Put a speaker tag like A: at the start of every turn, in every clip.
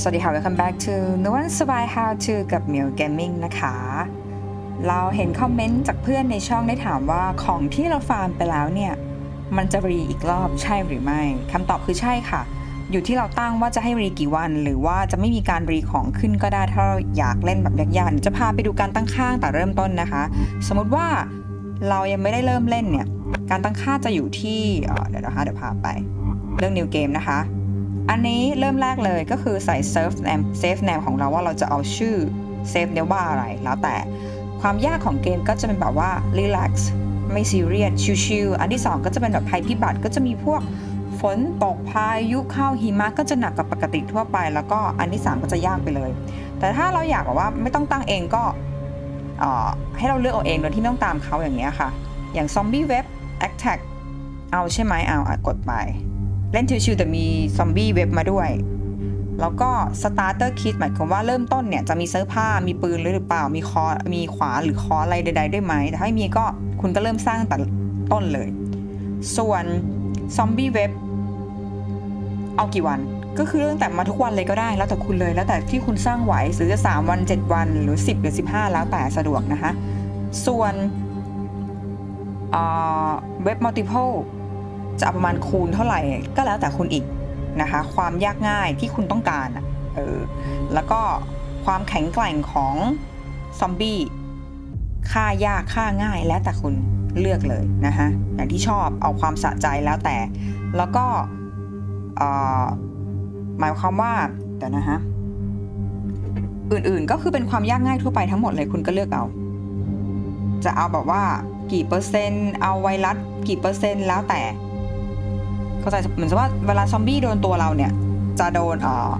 A: สวัสดีค่ะ welcome back to นวลสบาย how to กับมิว Gaming นะคะ เราเห็นคอมเมนต์จากเพื่อนในช่องได้ถามว่าของที่เราฟาร์มไปแล้วเนี่ย มันจะรีอีกรอบใช่หรือไม่คำตอบคือใช่ค่ะ อยู่ที่เราตั้งว่าจะให้รีกี่วัน หรือว่าจะไม่มีการรีของขึ้นก็ได้ ถ้าเราอยากเล่นแบบยากๆจะพาไปดูการตั้งค่าตั้งแต่เริ่มต้นนะคะ สมมติว่าเรายังไม่ได้เริ่มเล่นเนี่ย การตั้งค่าจะอยู่ที่เอ่อเดี๋ยวนะคะเดี๋ยวพาไปเรื่อง new game นะคะ อันนี้เริ่มแรกเลยก็คือใส่ save name save name ของเราว่าเราจะเอาชื่อ save เนี่ยว่าอะไรแล้วแต่ความยากของเกมก็จะเป็นแบบว่า relax ไม่ซีเรียสชิลๆอันที่ 2 ก็จะเป็นแบบภัยพิบัติก็จะมีพวกฝนตกพายุเข้าหิมะก็จะหนักกว่าปกติทั่วไป แล้วก็อันที่ 3 ก็จะยากไปเลย แต่ถ้าเราอยากแบบว่าไม่ต้องตั้งเองก็ให้เราเลือกเอาเองโดยที่ไม่ต้องตามเขาอย่างเงี้ยค่ะ อย่าง zombie web attack เอาใช่ไหมเอาอกดไป เล่นชิวๆแต่มีซอมบี้เว็บมาด้วย แล้วก็ starter kit หมายความว่าเริ่มต้นเนี่ยจะมีเสื้อผ้ามีปืนหรือเปล่า มีคอมีขวานหรือคออะไรใด ๆ ได้ไหม แต่ถ้าไม่มีก็คุณก็เริ่มสร้างแต่ต้นเลย ส่วนซอมบี้เว็บเอากี่วันก็คือตั้งแต่มาทุกวันเลยก็ได้แล้วแต่คุณเลยแล้วแต่ที่คุณสร้างไหวหรือจะ3วัน 7 วันหรือ 10 หรือ 15 แล้วแต่สะดวกนะคะ ส่วนเว็บ multiple จะประมาณคูณเท่าไหร่ก็แล้วแต่คุณอีกนะคะ ความยากง่ายที่คุณต้องการเออแล้วก็ความแข็งแกร่งของซอมบี้ค่ายากค่าง่ายแล้วแต่คุณเลือกเลยนะคะอย่างที่ชอบเอาความสะใจแล้วแต่ แล้วก็หมายความว่าเดี๋ยวนะฮะอื่นๆก็คือเป็นความยากง่ายทั่วไปทั้งหมดเลยคุณก็เลือกเอา จะเอาแบบว่ากี่เปอร์เซ็นต์ เอาไวรัสกี่เปอร์เซ็นต์แล้วแต่ เข้าใจเหมือนว่าเวลาซอมบี้โดนตัวเราเนี่ย จะโดนเออ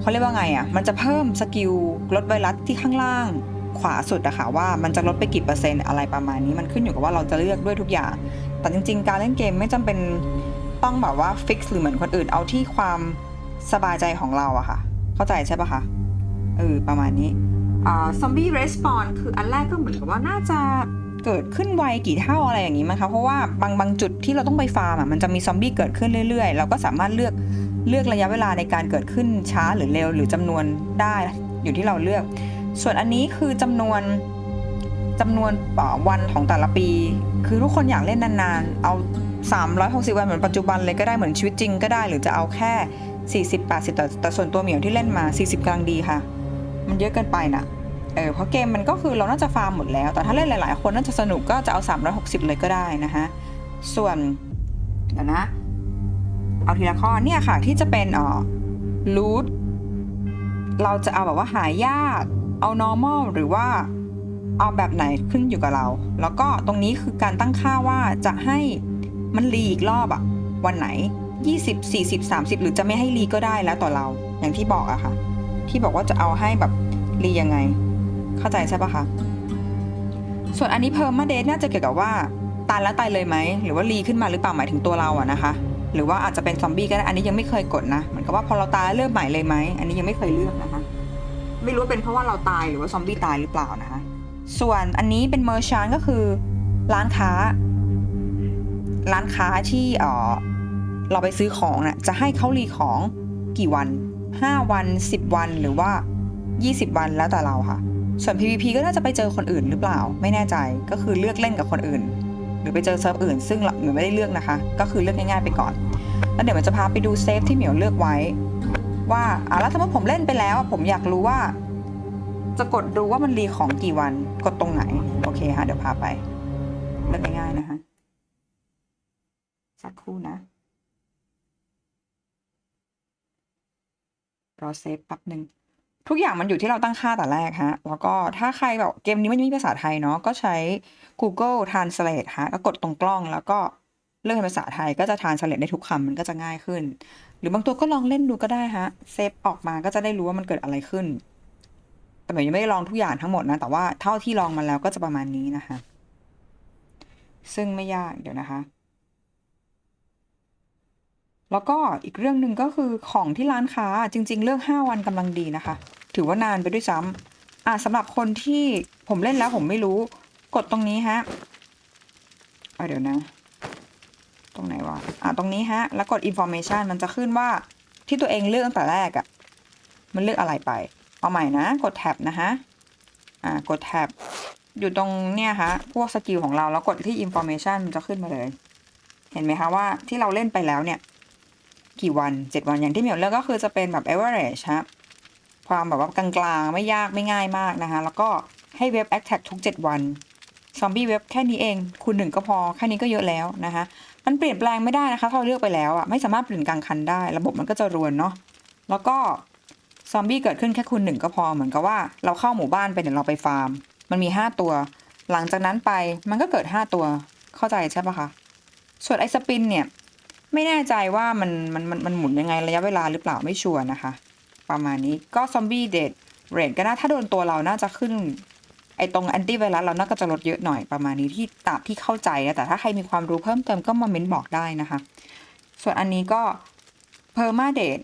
A: เขาเรียกว่าไงอะ มันจะเพิ่มสกิลลดไวรัสที่ข้างล่างขวาสุดอะค่ะว่ามันจะลดไปกี่เปอร์เซ็นต์อะไรประมาณนี้มันขึ้นอยู่กับว่าเราจะเลือกด้วยทุกอย่าง แต่จริง ๆ การเล่นเกมไม่จำเป็นต้องแบบว่าฟิกซ์หรือเหมือนคนอื่นเอาที่ความสบายใจของเราอะค่ะ เข้าใจใช่ปะคะเออประมาณนี้ซอมบี้เรสปอนคืออันแรกก็เหมือนกับว่าน่าจะ เกิดขึ้นไวกี่เท่าอะไรอย่างนี้มั้งคะเพราะว่าบางบางจุดที่เราต้องไปฟาร์มอะมันจะมีซอมบี้เกิดขึ้นเรื่อยๆ เราก็สามารถเลือกเลือกระยะเวลาในการเกิดขึ้นช้าหรือเร็วหรือจำนวนได้อยู่ที่เราเลือก ส่วนอันนี้คือจำนวนจำนวนวันของแต่ละปี คือทุกคนอยากเล่นนานๆ เอา 360 วันเหมือนปัจจุบันเลยก็ได้เหมือนชีวิตจริงก็ได้ หรือจะเอาแค่ 40 80แต่แต่ส่วนตัวเหมียวที่เล่นมา 40กลางดีค่ะ มันเยอะเกินไปน่ะ เออเพราะเกมมันก็คือเราน่าจะฟาร์มหมดแล้ว แต่ถ้าเล่นหลาย ๆ คนน่าจะสนุกก็จะเอา 360 เลยก็ได้นะคะส่วนเดี๋ยวนะ เอาทีละข้อเนี่ยค่ะที่จะเป็นอ่อรูทเราจะเอาแบบว่าหายากเอา normal หรือว่าเอาแบบไหนขึ้นอยู่กับเรา แล้วก็ตรงนี้คือการตั้งค่าว่าจะให้มันรีอีกรอบอะวันไหน 20 40 30 หรือจะไม่ให้รีก็ได้แล้วต่อเรา อย่างที่บอกอะค่ะ ที่บอกว่าจะเอาให้แบบรียังไง เข้าใจใช่ปะคะ ส่วนอันนี้เพิ่มมาเดทน่าจะเกี่ยวกับว่าตายแล้วตายเลยไหม หรือว่ารีขึ้นมาหรือเปล่าหมายถึงตัวเราอะนะคะ หรือว่าอาจจะเป็นซอมบี้ก็ได้ อันนี้ยังไม่เคยกดนะ เหมือนกับว่าพอเราตายแล้วเริ่มใหม่เลยไหม อันนี้ยังไม่เคยเลือกนะคะ ไม่รู้เป็นเพราะว่าเราตายหรือว่าซอมบี้ตายหรือเปล่านะคะ ส่วนอันนี้เป็นเมอร์ชานก็คือร้านค้า ร้านค้าที่เออเราไปซื้อของน่ะจะให้เขารีของกี่วัน 5 วัน 10 วันหรือว่า 20 วันแล้วแต่เราค่ะ ส่วน PVP ก็น่าจะไปเจอคนอื่นหรือเปล่า ไม่แน่ใจก็คือเลือกเล่นกับคนอื่น หรือไปเจอเซิร์ฟอื่น ซึ่งหนูไม่ได้เลือกนะคะ ก็คือเลือกง่ายๆไปก่อน แล้วเดี๋ยวมันจะพาไปดูเซฟที่เหมียวเลือกไว้ ว่าอะแล้วถ้าเมื่อผมเล่นไปแล้ว ผมอยากรู้ว่า จะกดดูว่ามันรีของกี่วันกดตรงไหน โอเคค่ะเดี๋ยวพาไป เลือกง่ายๆนะคะสักครู่นะรอเซฟแป๊บหนึ่ง ทุกอย่างมันอยู่ที่เราตั้งค่าแต่แรกฮะ แล้วก็ถ้าใครแบบเกมนี้ไม่มีภาษาไทยเนาะก็ใช้ Google Translate ฮะก็กดตรงกล้องแล้วก็เลือกเป็นภาษาไทยก็จะ Translate ได้ทุกคำมันก็จะง่ายขึ้น หรือบางตัวก็ลองเล่นดูก็ได้ฮะเซฟออกมาก็จะได้รู้ว่ามันเกิดอะไรขึ้น แต่แบบยังไม่ได้ลองทุกอย่างทั้งหมดนะ แต่ว่าเท่าที่ลองมาแล้วก็จะประมาณนี้นะคะ ซึ่งไม่ยากเดี๋ยวนะคะ แล้วก็อีกเรื่องหนึ่งก็คือของที่ร้านค้าจริง ๆเรื่อง5วันกำลังดีนะคะ ถือว่านานไปด้วยซ้ำอะสำหรับคนที่ผมเล่นแล้วผมไม่รู้ กดตรงนี้ฮะอะเดี๋ยวนะ ตรงไหนวะอะตรงนี้ฮะ แล้วกด information มันจะขึ้นว่าที่ตัวเองเลือกตั้งแต่แรกอะมันเลือกอะไรไป เอาใหม่นะ กดแท็บนะคะอ่า กดแท็บ อยู่ตรงเนี่ยคะพวกสกิลของเรา แล้วกดที่ information มันจะขึ้นมาเลย เห็นไหมคะว่าที่เราเล่นไปแล้วเนี่ย กี่วันเจ็ดวัน อย่างที่เหมียวเลือกก็คือจะเป็นแบบ average ฮะ ความแบบว่ากลางๆ ไม่ยากไม่ง่ายมากนะคะ แล้วก็ให้เว็บ attack ทุก 7 วันซอมบี้เว็บแค่นี้เองคูณหนึ่งก็พอแค่นี้ก็เยอะแล้วนะคะ มันเปลี่ยนแปลงไม่ได้นะคะถ้าเราเลือกไปแล้วอะไม่สามารถเปลี่ยนกลางคันได้ ระบบมันก็จะรวนเนาะแล้วก็ซอมบี้เกิดขึ้นแค่คูณหนึ่งก็พอเหมือนกับว่าเราเข้าหมู่บ้านไปเดี๋ยวเราไปฟาร์ม มันมี 5 ตัว หลังจากนั้นไปมันก็เกิด 5 ตัวเข้าใจใช่ปะคะส่วนไอ้สปินเนี่ยไม่แน่ใจว่ามันมันมันมันหมุนยังไงระยะเวลาหรือเปล่าไม่ชัวร์นะคะ ประมาณนี้ก็ซอมบี้เดดเรทก็น่าถ้าโดนตัวเราน่าจะขึ้น ไอตรงแอนตี้ไวรัสเราน่าก็จะลดเยอะหน่อยประมาณนี้ที่ตามที่เข้าใจนะแต่ถ้าใครมีความรู้เพิ่มเติมก็มาเม้นบอกได้นะคะ ส่วนอันนี้ก็เพอร์มาเดท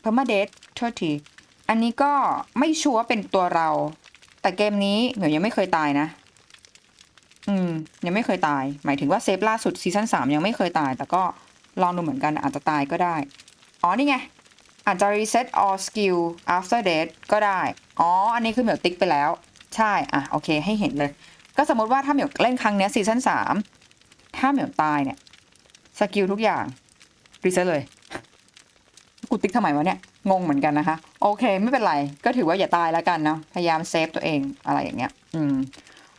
A: เพอร์มาเดทโทษทีอันนี้ก็ไม่ชัวร์ว่าเป็นตัวเรา แต่เกมนี้เหมียวยังไม่เคยตายนะ อืม ยังไม่เคยตาย หมายถึงว่าเซฟล่าสุดซีซั่นสามยังไม่เคยตาย แต่ก็ลองดูเหมือนกันอาจจะตายก็ได้ อ๋อนี่ไง อาจจะ reset all skill after death ก็ได้ อ๋อ อันนี้คือเหมียวติ๊กไปแล้ว ใช่ อะ โอเค ให้เห็นเลย ก็สมมติว่าถ้าเหมียวเล่นครั้งเนี้ซีซั่นสามถ้าเหมียวตายเนี่ย สกิลทุกอย่าง reset เลย กูติ๊กทำไมวะเนี่ย งงเหมือนกันนะคะ โอเค ไม่เป็นไร ก็ถือว่าอย่าตายแล้วกันเนาะพยายามเซฟตัวเองอะไรอย่างเงี้ย อืม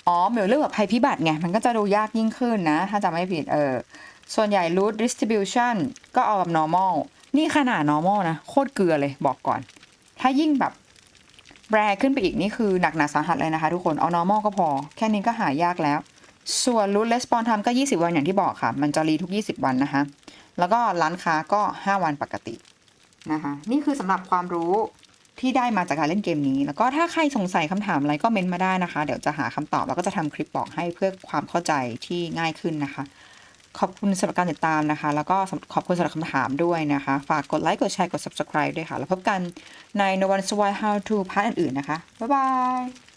A: อ๋อ เหมียวเลือกแบบภัยพิบัติไง มันก็จะดูยากยิ่งขึ้นนะ ถ้าจำไม่ผิด เออ ส่วนใหญ่ root distribution ก็เอาแบบ normal นี่ขนาด normal นะ โคตรเกลือเลยบอกก่อน ถ้ายิ่งแบบแบรขึ้นไปอีกนี่คือหนักหนาสาหัสเลยนะคะทุกคนเอา normal ก็พอ แค่นี้ก็หายากแล้ว ส่วน root respawn time ก็ 20 วันอย่างที่บอกค่ะ มันจะรีทุก 20 วันนะคะ แล้วก็ร้านค้าก็ 5 วันปกตินะคะนี่คือสำหรับความรู้ที่ได้มาจากการเล่นเกมนี้ แล้วก็ถ้าใครสงสัยคำถามอะไรก็เมนต์มาได้นะคะ เดี๋ยวจะหาคำตอบแล้วก็จะทำคลิปบอกให้เพื่อความเข้าใจที่ง่ายขึ้นนะคะ ขอบคุณสำหรับการติดตามนะคะ แล้วก็ขอบคุณสำหรับคำถามด้วยนะคะ ฝากกดไลค์ กดแชร์ กด subscribe ด้วยค่ะ แล้วพบกันใน No One Why How To พาร์ทอื่นๆนะคะ บ๊ายบาย